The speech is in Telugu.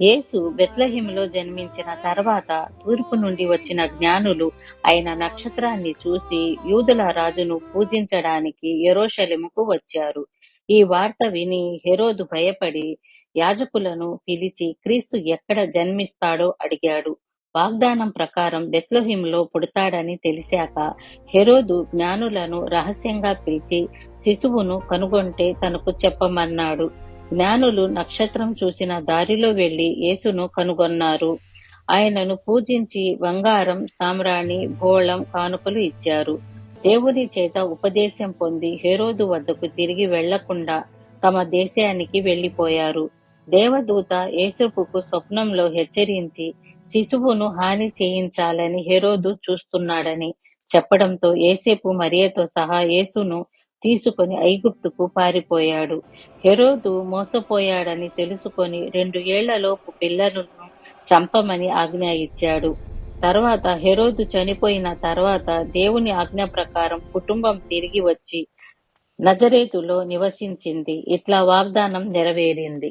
యేసు బెత్లెహేములో జన్మించిన తర్వాత తూర్పు నుండి వచ్చిన జ్ఞానులు ఆయన నక్షత్రాన్ని చూసి యూదుల రాజును పూజించడానికి యెరూషలేముకు వచ్చారు. ఈ వార్త విని హెరోదు భయపడి యాజకులను పిలిచి క్రీస్తు ఎక్కడ జన్మిస్తాడో అడిగాడు. వాగ్దానం ప్రకారం బెత్లెహేములో పుడతాడని తెలిసాక హెరోదు జ్ఞానులను రహస్యంగా పిలిచి శిశువును కనుగొంటే తనకు చెప్పమన్నాడు. జ్ఞానులు నక్షత్రం చూసిన దారిలో వెళ్ళి యేసును కనుగొన్నారు. ఆయనను పూజించి బంగారం సామ్రాణి గోళం కానుకలు ఇచ్చారు. దేవుని చేత ఉపదేశం పొంది హేరోదు వద్దకు తిరిగి వెళ్ళకుండా తమ దేశానికి వెళ్ళిపోయారు దేవదూత యేసుపుకు స్వప్నంలో హెచ్చరించి శిశువును హాని చేయించాలని హెరోదు చూస్తున్నాడని చెప్పడంతో ఏసేపు మరియతో సహా యేసును తీసుకొని ఐగుప్తుకు పారిపోయాడు. హెరోదు మోసపోయాడని తెలుసుకొని రెండు ఏళ్ళలోపు పిల్లలను చంపమని ఆజ్ఞ ఇచ్చాడు తర్వాత హెరోదు చనిపోయిన తర్వాత దేవుని ఆజ్ఞ ప్రకారం కుటుంబం తిరిగి వచ్చి నజరేతులో నివసించింది. ఇట్లా వాగ్దానం నెరవేరింది.